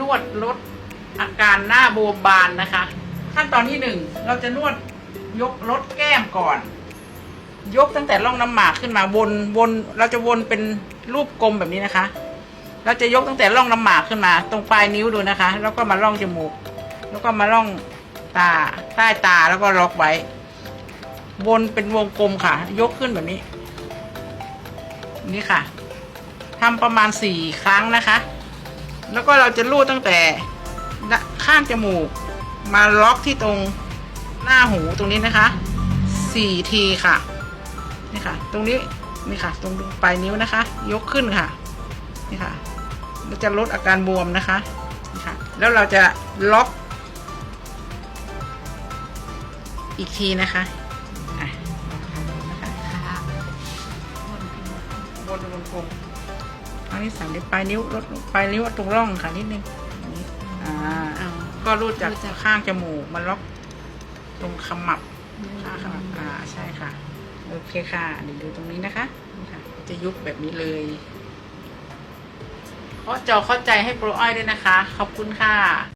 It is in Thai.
นวดลดอาการหน้าบวมบานนะคะ ขั้นตอนที่หนึ่งเราจะนวดยกลดแก้มก่อน ยกตั้งแต่ร่องน้ำหมากขึ้นมาวนวนเราจะวนเป็นรูปกลมแบบนี้นะคะ เราจะยกตั้งแต่ร่องน้ำหมากขึ้นมา ตรงปลายนิ้วดูนะคะ แล้วก็มาร่องจมูก แล้วก็มาร่องตาใต้ตาแล้วก็ล็อกไว้วนเป็นวงกลมค่ะ ยกขึ้นแบบนี้ นี่ค่ะทำประมาณสี่ครั้งนะคะ แล้วก็เราจะลูดตั้งแต่ข้างจมูก มาล็อกที่ตรงหน้าหูตรงนี้นะคะสี่ทีค่ะนี่ค่ะ ตรงนี้นี่ค่ะ ตรงปลายนิ้วนะคะ ยกขึ้นค่ะนี่ค่ะเราจะลดอาการบวมนะคะนี่ค่ะ แล้วเราจะล็อกอีกทีนะคะอะลองทำดูนะคะค่ะวนวงกลม อันนี้สามนิ้วปลายนิ้วลดปลายนิ้วตรงร่องค่ะนิดนึงอ่างนี้อ่าเอาก็รูดจากข้างจมูกมาล็อกตรงขมับข้างขมับอ่าใช่ค่ะโอเคค่ะเดี๋ยวดูตรงนี้นะคะนี่ค่ะ จะยุบแบบนี้เลยเพราะจอเข้าใจให้โปรอ้อยด้วยนะคะ ขอบคุณค่ะ